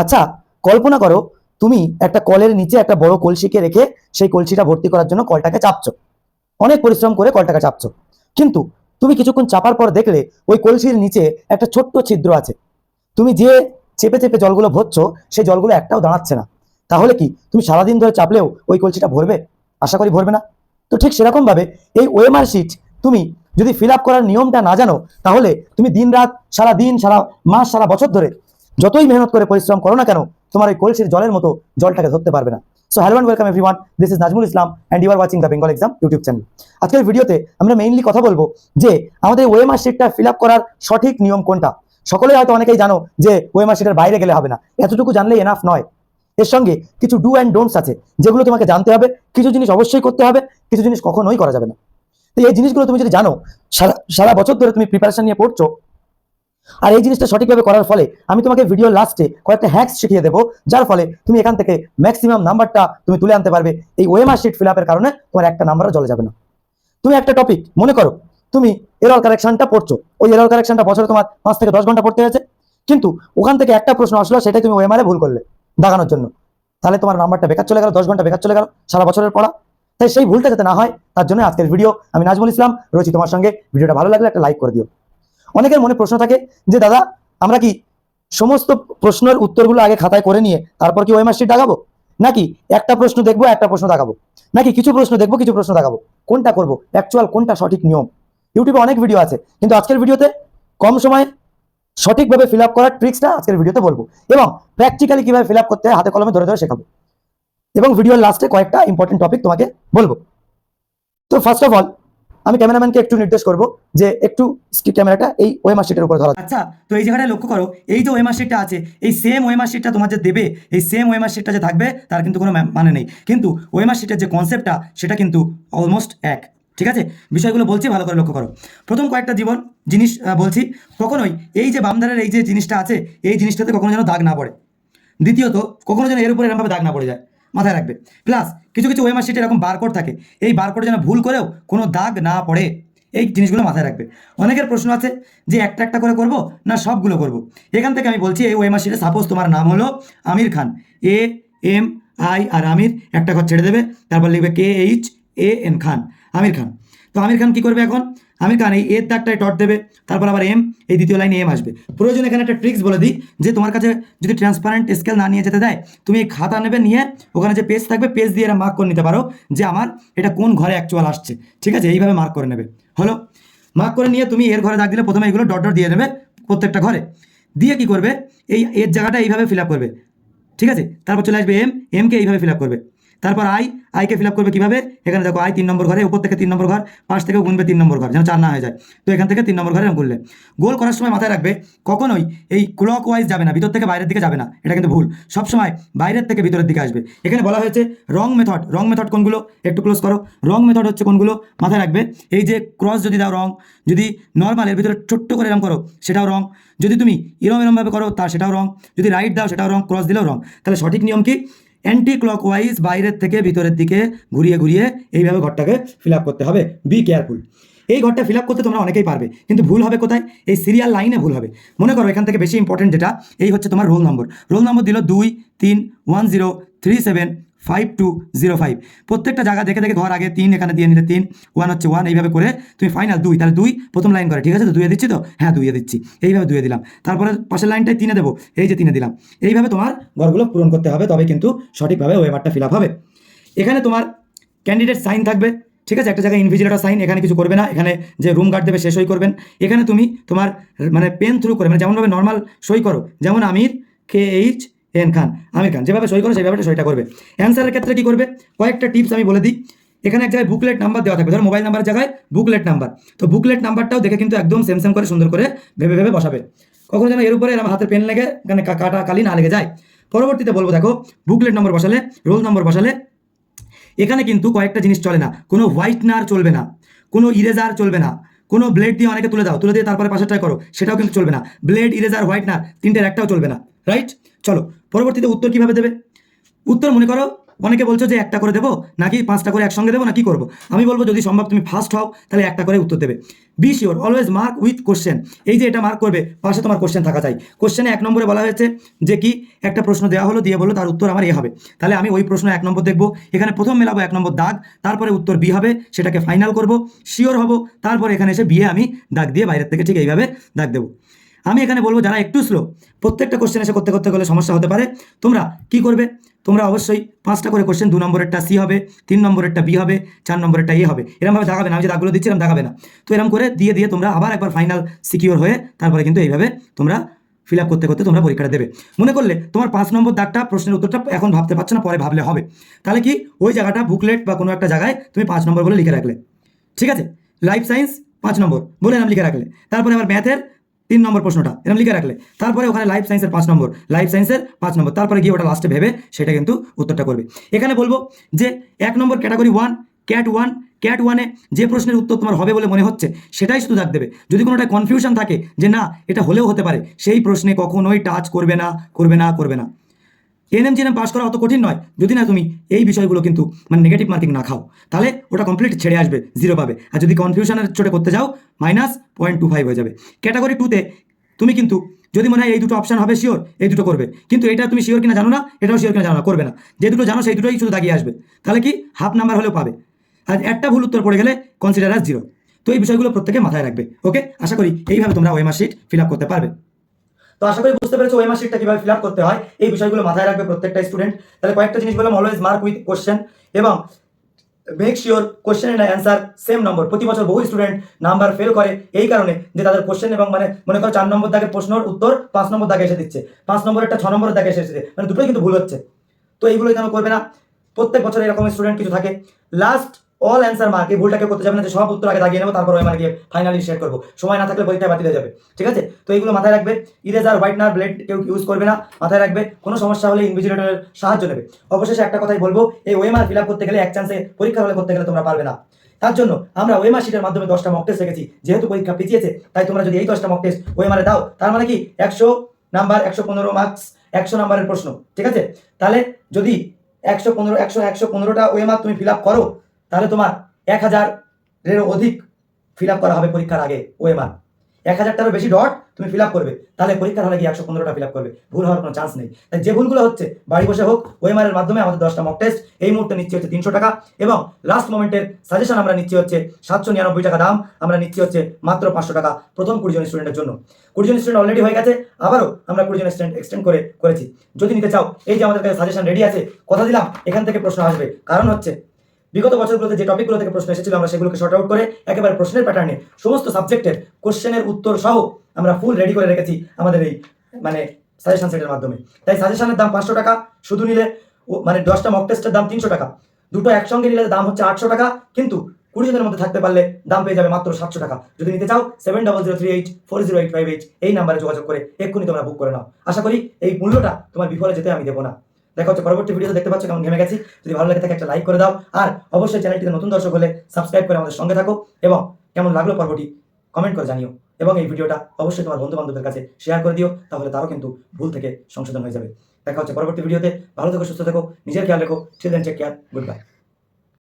আচ্ছা কল্পনা করো, তুমি একটা কলের নিচে একটা বড় কলসিকে রেখে সেই কলসিটা ভর্তি করার জন্য কলটাকে চাপছো। অনেক পরিশ্রম করে কলটাকে চাপছো। কিন্তু তুমি কিছুক্ষণ চাপার পর দেখলে ওই কলসির নিচে একটা ছোট্ট ছিদ্র আছে। তুমি যে চেপে চেপে জলগুলো ভরছো, সেই জলগুলো একটাও দাঁড়াচ্ছে না। তাহলে কি তুমি সারাদিন ধরে চাপলেও ওই কলসিটা ভরবে? আশা করি ভরবে না। তো ঠিক সেরকম ভাবে এই ওএমআর শিট তুমি যদি ফিল করার নিয়মটা না জানো, তাহলে তুমি দিন রাত সারা দিন সারা মাস, সারা বছর ধরে যতই মেহনত করে পরিশ্রম করো না কেন, তোমার ওই কলসির জলের মতো জলটাকে ধরতে পারবে না। So hello and welcome everyone this is Nazmul Islam and you are watching the Bengal exam YouTube channel আজকের ভিডিওতে আমরা মেইনলি কথা বলব যে, আমাদের ওএমআর শিটটা ফিল আপ করার সঠিক নিয়ম কোনটা? সকলে হয়তো অনেকেই জানো যে ওএমআর শিটের বাইরে গেলে হবে না। এতটুকু জানলেই এনাফ নয়। এর সঙ্গে কিছু ডু অ্যান্ড ডোন্টস আছে, যেগুলো তোমাকে জানতে হবে, কিছু জিনিস অবশ্যই করতে হবে, কিছু জিনিস কখনোই করা যাবে না। তো এই জিনিসগুলো তুমি যদি জানো, সারা সারা বছর ধরে তুমি প্রিপারেশন নিয়ে পড়ছো আর এই জিনিসটা সঠিকভাবে করার ফলে আমি তোমাকে ভিডিও লাস্টে কয়েকটা হ্যাক্স শিখিয়ে দেবো, যার ফলে তুমি এখান থেকে ম্যাক্সিমাম নাম্বারটা তুমি তুলে আনতে পারবে। এই ওএমআর শিট ফিল কারণে তোমার একটা নাম্বারও চলে যাবে না। তুমি একটা টপিক মনে করো, তুমি এরল কারেকশনটা পড়ছো। ওই এরল কারেকশনটা বছরে তোমার পাঁচ থেকে দশ ঘণ্টা পড়তে হয়েছে। কিন্তু ওখান থেকে একটা প্রশ্ন আসলো, সেটাই তুমি ওএমআর এ ভুল করলে দাগানোর জন্য। তাহলে তোমার নাম্বারটা বেকার চলে গেল, দশ ঘণ্টা বেকার চলে গেল, সারা বছরের পড়া। তাই সেই ভুলটা যাতে না হয়, তার জন্য আজকের ভিডিও আমি নাজমুল ইসলাম রয়েছি তোমার সঙ্গে। ভিডিওটা ভালো লাগলে একটা লাইক করে দিও। অনেকের মনে প্রশ্ন থাকে যে, দাদা, আমরা কি সমস্ত প্রশ্নের উত্তরগুলো আগে খাতায় করে নিয়ে তারপর কি ওএমআর শিট দাগাবো নাকি একটা প্রশ্ন দেখব, একটা প্রশ্ন দাগাবো নাকি কিছু প্রশ্ন দেখব, কিছু প্রশ্ন দাগাবো কোনটা করব? অ্যাকচুয়াল কোনটা সঠিক নিয়ম? ইউটিউবে অনেক ভিডিও আছে, কিন্তু আজকের ভিডিওতে কম সময়ে সঠিকভাবে ফিল আপ করার ট্রিক্সটা আজকের ভিডিওতে বলব এবং প্র্যাকটিক্যালি কীভাবে ফিল আপ করতে হয়, হাতে কলমে ধরে ধরে শেখাবো। এবং ভিডিওর লাস্টে কয়েকটা ইম্পর্টেন্ট টপিক তোমাকে বলব। তো ফার্স্ট অফ অল আমি ক্যামেরাম্যানকে একটু নির্দেশ করব যে একটু ক্যামেরাটা এই ওয়েমার শিটের উপর ধরা আচ্ছা তো এই জায়গাটায় লক্ষ্য করো, এই যে ওয়েমার শিটটা আছে, এই সেম ওয়েমার শিটটা তোমার যে দেবে, এই সেম ওয়েমার শিটটা যে থাকবে, তার কিন্তু কোনো মানে নেই। কিন্তু ওয়েমার শিটের যে কনসেপ্টটা সেটা কিন্তু অলমোস্ট এক। ঠিক আছে? বিষয়গুলো বলছি, ভালো করে লক্ষ্য করো। প্রথম কয়েকটা জীবন, জিনিস বলছি, কখনোই এই যে বামধারের এই যে জিনিসটা আছে, এই জিনিসটাতে কখনো যেন দাগ না পড়ে। দ্বিতীয়ত, কখনো যেন এর উপরে এরকমভাবে দাগ না পড়ে যায়। মাথায় রাখবে। প্লাস কিছু কিছু ওয়েমার শিটে এরকম বারকোড থাকে। এই বারকোড যেন ভুল করেও কোনো দাগ না পড়ে, এই জিনিসগুলো মাথায় রাখবে। অনেকের প্রশ্ন আছে যে একটা একটা করে করব না সবগুলো করব? এখান থেকে আমি বলছি এই ওয়েমার শিটে সাপোজ তোমার নাম হলো Aamir Khan. A M I আর আমির একটা ঘর ছেড়ে দেবে। তারপর লিখবে কে এইচ এ এন খান। আমির খান। তো আমির খান কি করবে এখন? আমির খান এই এর দাগটায় ডট দেবে, তারপর আবার এম এই দ্বিতীয় লাইনে এম আসবে। প্রয়োজন এখানে একটা ট্রিক্স বলে দিই, যে তোমার কাছে যদি ট্রান্সপারেন্ট স্কেল না নিয়ে যেতে দেয়, তুমি এই খাতা নেবে নিয়ে ওখানে যে পেজ থাকবে পেজ দিয়ে এরা মার্ক করে নিতে পারো যে আমার এটা কোন ঘরে অ্যাকচুয়াল আসছে। ঠিক আছে? এইভাবে মার্ক করে নেবে। হলো? মার্ক করে নিয়ে তুমি এর ঘরে দাগ দিলে প্রথমে এগুলো ডট ডট দিয়ে নেবে প্রত্যেকটা ঘরে। দিয়ে কি করবে? এই এর জায়গাটা এইভাবে ফিল করবে। ঠিক আছে? তারপর চলে আসবে এম এমকে এইভাবে ফিল করবে। তারপর আই আইকে ফিল আপ করবে কীভাবে? এখানে দেখো আই তিন নম্বর ঘরে, উপর থেকে তিন নম্বর ঘর, পাশ থেকে গুনবে তিন নম্বর ঘর, যেন চার না হয়ে যায়। তো এখান থেকে তিন নম্বর ঘরে গুনলে। গোল করার সময় মাথায় রাখবে, কখনোই এই ক্লক ওয়াইজ যাবে না, ভিতর থেকে বাইরের দিকে যাবে না, এটা কিন্তু ভুল। সবসময় বাইরের থেকে ভিতরের দিকে আসবে। এখানে বলা হয়েছে রং মেথড রং মেথড কোনগুলো? একটু ক্লোজ করো। রং মেথড হচ্ছে কোনগুলো? মাথায় রাখবে, এই যে ক্রস যদি দাও রং যদি নর্মাল এর ভিতরে ছোট্ট করে এরম করো, সেটাও রং যদি তুমি এরম এরমভাবে করো তার সেটাও রং যদি রাইট দাও, সেটাও রং ক্রস দিলেও রং তাহলে সঠিক নিয়ম কি? অ্যান্টি ক্লকওয়াইজ বাইরের থেকে ভিতরের দিকে ঘুরিয়ে ঘুরিয়ে এইভাবে ঘরটাকে ফিল করতে হবে। বি কেয়ারফুল এই ঘরটা ফিল করতে তোমরা অনেকেই পারবে, কিন্তু ভুল হবে কোথায়? এই সিরিয়াল লাইনে ভুল হবে। মনে করো এখান থেকে বেশি ইম্পর্টেন্ট যেটা, এই হচ্ছে তোমার রোল নম্বর রোল নম্বর দিল দুই, তিন one zero three seven five two zero five প্রত্যেকটা জায়গা দেখে দেখে ঘর আগে তিন, এখানে দিয়ে নিলে তিন ওয়ান হচ্ছে ওয়ান এইভাবে করে তুমি ফাইনাল দুই, তাহলে দুই প্রথম লাইন করে, ঠিক আছে তো? দুইয়ে দিচ্ছি তো? হ্যাঁ দুয়ে দিচ্ছি। এইভাবে দুইয়ে দিলাম। তারপরে পাশের লাইনটাই তিনে দেবো, এই যে তিনে দিলাম। এইভাবে তোমার ঘরগুলো পূরণ করতে হবে তবে কিন্তু সঠিকভাবে ওয়েমারটা ফিল আপ হবে। এখানে তোমার ক্যান্ডিডেট সাইন থাকবে, ঠিক আছে? একটা জায়গায় ইনভিজিলেটর সাইন এখানে কিছু করবে না, এখানে যে রুম গার্ড দেবে সে সই করবেন। এখানে তুমি তোমার মানে পেন থ্রু করে মানে যেমনভাবে নর্মাল সই করো, যেমন আমির কে এইচ এন খান, আমির খান, যেভাবে সই করো সেইভাবে সইটা করবে। অ্যান্সারের ক্ষেত্রে কি করবে? কয়েকটা টিপস আমি বলে দিই। এখানে এক জায়গায় বুকলেট নাম্বার দেওয়া থাকবে। ধরো মোবাইল নাম্বারের জায়গায় বুকলেট নাম্বার তো বুকলেট নাম্বারটাও দেখে কিন্তু একদম সেম সেম করে, সুন্দর করে ভেবে ভেবে বসাবে। কখনো যেন এর উপরে আমার হাতের পেন লেগে কা- কাটা কালি না লেগে যায়। পরবর্তীতে বলব দেখো বুকলেট নম্বর বসালে রোল নম্বর বসালে, এখানে কিন্তু কয়েকটা জিনিস চলে না। কোনো হোয়াইটনার চলবে না। কোনো ইরেজার চলবে না। কোনো ব্লেড দিয়ে অনেকে তুলে দাও, তুলে দিয়ে তারপরে পাশেরটাই করো, সেটাও কিন্তু চলবে না। ব্লেড ইরেজার হোয়াইটনার তিনটের একটাও চলবে না। রাইট চলো, পরবর্তীতে উত্তর কীভাবে দেবে? উত্তর মনে করো, অনেকে বলছো যে একটা করে দেবো, নাকি পাঁচটা করে একসঙ্গে দেবো না কি করব? আমি বলব যদি সম্ভব তুমি ফার্স্ট হও, তাহলে একটা করে উত্তর দেবে। Be sure always mark with question এই যে এটা মার্ক করবে, পাশে তোমার কোশ্চেন থাকা চাই। কোশ্চেনে এক নম্বরে বলা হয়েছে যে কি, একটা প্রশ্ন দেওয়া হলো, দিয়ে বলো তার উত্তর আমার এ হবে। তাহলে আমি ওই প্রশ্ন এক নম্বর দেখব। এখানে প্রথম মেলাবো এক নম্বর দাগ, তারপরে উত্তর বি হবে, সেটাকে ফাইনাল করব। শিওর হব, তারপর এখানে এসে বিয়ে আমি দাগ দিয়ে বাইরের থেকে ঠিক এইভাবে দাগ দেবো। আমি এখানে বলব যারা একটু স্লো প্রত্যেকটা কোশ্চেন এসে করতে করতে গেলে সমস্যা হতে পারে। তোমরা কি করবে? তোমরা অবশ্যই পাঁচটা করে কোশ্চেন দু নম্বরেরটা সি হবে, তিন নম্বরেরটা বি হবে, চার নম্বরেরটা এ হবে। এরমভাবে দাগাবে না, আমি যে দাগগুলো দিচ্ছি এরম দাগাবে না। তো এরম করে দিয়ে দিয়ে তোমরা আবার একবার ফাইনাল সিকিওর হয়ে তারপরে কিন্তু এইভাবে তোমরা ফিল আপ করতে করতে তোমরা পরীক্ষাটা দেবে। মনে করলে তোমার পাঁচ নম্বর দাগটা প্রশ্নের উত্তরটা এখন ভাবতে পারছ না, পরে ভাবলে হবে। তাহলে কি ওই জায়গাটা বুকলেট বা কোনো একটা জায়গায় তুমি পাঁচ নম্বর বলে লিখে রাখলে। ঠিক আছে? লাইফ সায়েন্স পাঁচ নম্বর, বলে এরম লিখে রাখলে। তারপরে আবার ম্যাথের তিন নম্বর প্রশ্নটা এরকম লিখে রাখলে। তারপরে ওখানে লাইফ সায়েন্সের পাঁচ নম্বর লাইফ সায়েন্সের পাঁচ নম্বর, তারপরে গিয়ে ওটা লাস্টে ভেবে সেটা কিন্তু উত্তরটা করবে। এখানে বলব যে এক number category one cat one cat ওয়ানে যে প্রশ্নের উত্তর তোমার হবে বলে মনে হচ্ছে, সেটাই শুধু দাগ দেবে। যদি কোনোটা কনফিউশন থাকে যে না, এটা হলেও হতে পারে, সেই প্রশ্নে কখনোই টাচ করবে না করবে না করবে না। এনএম জিএনএম পাস করা অত কঠিন নয়। যদি না তুমি এই বিষয়গুলো কিন্তু মানে নেগেটিভ মার্কিং না খাও, তাহলে ওটা কমপ্লিট ছেড়ে আসবে জিরো পাবে। আর যদি কনফিউশনের চোটে করতে যাও মাইনাস পয়েন্ট টু ফাইভ হয়ে যাবে। ক্যাটাগরি টুতে তুমি কিন্তু, যদি মনে হয় এই দুটো অপশন হবে শিওর এই দুটো করবে। কিন্তু এটা তুমি শিওর কিনা জানো না, এটাও শিওর কিনা জানো না, করবে না। যে দুটো জানো, সেই দুটোই শুধু দাগিয়ে আসবে। তাহলে কি? হাফ নাম্বার হলেও পাবে। আর একটা ভুল উত্তর পড়ে গেলে কনসিডার অ্যাজ জিরো তো এই বিষয়গুলো প্রত্যেকে মাথায় রাখবে। ওকে আশা করি এইভাবে তোমরা ওয়েমার শিট ফিল আপ করতে পারবে। তো আশা করি বুঝতে পেরেছ ওয়েমার শিটটা কীভাবে ফিল আপ করতে হয়, এই বিষয়গুলো মাথায় রাখবে প্রত্যেকটা স্টুডেন্ট তাহলে কয়েকটা জিনিস বললাম অলওয়েজ মার্ক উইথ কোশ্চেন এবং make sure question and answer same number প্রতি বছর বহু স্টুডেন্ট নাম্বার ফেল করে, এই কারণে যে তাদের কোশ্চেন এবং মানে মনে করো চার নম্বর দাগের প্রশ্নের উত্তর পাঁচ নম্বর দাগে এসে দিচ্ছে, পাঁচ নম্বর নম্বরেরটা ছ নম্বরের দাগে এসে দিচ্ছে মানে দুটোই কিন্তু ভুল হচ্ছে। তো এইগুলো কেন করবে না? প্রত্যেক বছর এরকম স্টুডেন্ট কিছু থাকে। লাস্ট অল অ্যান্সার মার্ক এই ভুলটাকে করতে যাবে না, যে সব উত্তর আগে দাগিয়ে নেব, তারপর ওই মানে গিয়ে ফাইনালি শেয়ার করব। সময় না থাকলে পরীক্ষায় বাতিল হয়ে যাবে। ঠিক আছে? তো এইগুলো মাথায় রাখবে। ইরেজার হোয়াইটনার ব্লেড কেউ ইউজ করবে না। মাথায় রাখবে, কোনো সমস্যা হলে ইনভিজিলেটরের সাহায্য নেবে। অবশেষে একটা কথাই বলব, এই ওয়েমার ফিল করতে গেলে এক চান্সে পরীক্ষা হলে করতে গেলে তোমরা পারবে না। তার জন্য আমরা ওয়েমার শিটের মাধ্যমে দশটা মক টেস্ট রেখেছি। যেহেতু পরীক্ষা পিছিয়েছে, তাই তোমরা যদি এই দশটা মক টেস্ট ওয়েমারে দাও, তার মানে কি? একশো নাম্বার একশো পনেরো মার্কস একশো নাম্বারের প্রশ্ন, ঠিক আছে? তাহলে যদি একশো পনেরো, একশো একশো পনেরোটা ওয়েমার তুমি ফিল আপ করো, তাহলে তোমার এক হাজারেরও অধিক ফিল আপ করা হবে পরীক্ষার আগে ওএমআর এক হাজারটারও বেশি ডট তুমি ফিল আপ করবে। তাহলে পরীক্ষার হলে গিয়ে একশো পনেরোটা ফিল আপ করবে। ভুল হওয়ার কোনো চান্স নেই। তাই যে ভুলগুলো হচ্ছে, বাড়ি বসে হোক ওএমআর এর মাধ্যমে আমাদের দশটা মক টেস্ট এই মুহূর্তে নিচ্ছি হচ্ছে তিনশো টাকা এবং লাস্ট মোমেন্টের সাজেশন আমরা নিচ্ছি হচ্ছে সাতশো নিরানব্বই টাকা দাম, আমরা নিচ্ছি হচ্ছে মাত্র পাঁচশো টাকা প্রথম কুড়ি জন স্টুডেন্টের জন্য। কুড়ি জন স্টুডেন্ট অলরেডি হয়ে গেছে, আবারও আমরা কুড়ি জন স্টুডেন্ট এক্সটেন্ড করে করেছি। যদি নিতে চাও, এই যে আমাদের কাছে সাজেশন রেডি আছে, কথা দিলাম, এখান থেকে প্রশ্ন আসবে। কারণ হচ্ছে বিগত বছরগুলোতে যে টপিকগুলো থেকে প্রশ্ন এসেছিল, আমরা সেগুলোকে শর্ট আউট করে একেবারে প্রশ্নের প্যাটার্নে সমস্ত সাবজেক্টের কোশ্চেনের উত্তর সহ আমরা ফুল রেডি করে রেখেছি আমাদের এই মানে সাজেশন সেটের মাধ্যমে। তাই সাজেশনের দাম পাঁচশো টাকা, শুধু নিলে মানে দশটা মক টেস্টের দাম তিনশো টাকা। দুটো একসঙ্গে নিলে দাম হচ্ছে আটশো টাকা, কিন্তু কুড়ি জনের মধ্যে থাকতে পারলে দাম পেয়ে যাবে মাত্র সাতশো টাকা। যদি নিতে চাও seven double zero three eight four zero eight five eight এই নাম্বারে যোগাযোগ করে এক্ষুনি তোমরা বুক করে নাও। আশা করি এই মূল্যটা তোমার বিফলে যেতে আমি দেবো না। দেখা হচ্ছে পরবর্তী ভিডিও দেখতে পাচ্ছ কেমন ঘেমে গেছি। যদি ভালো লাগে থাকে একটা লাইক করে দাও। আর অবশ্যই চ্যানেলটিতে নতুন দর্শক হলে সাবস্ক্রাইব করে আমাদের সঙ্গে থাকো এবং কেমন লাগল পর্বটি কমেন্ট করে জানিও। এবং এই ভিডিওটা অবশ্যই তোমার বন্ধু বান্ধবদের কাছে শেয়ার করে দিও, তাহলে তারও কিন্তু ভুল থেকে সংশোধন হয়ে যাবে। দেখা হচ্ছে পরবর্তী ভিডিওতে ভালো থেকো, সুস্থ থেকো, নিজের খেয়াল রেখো। Children check care good bye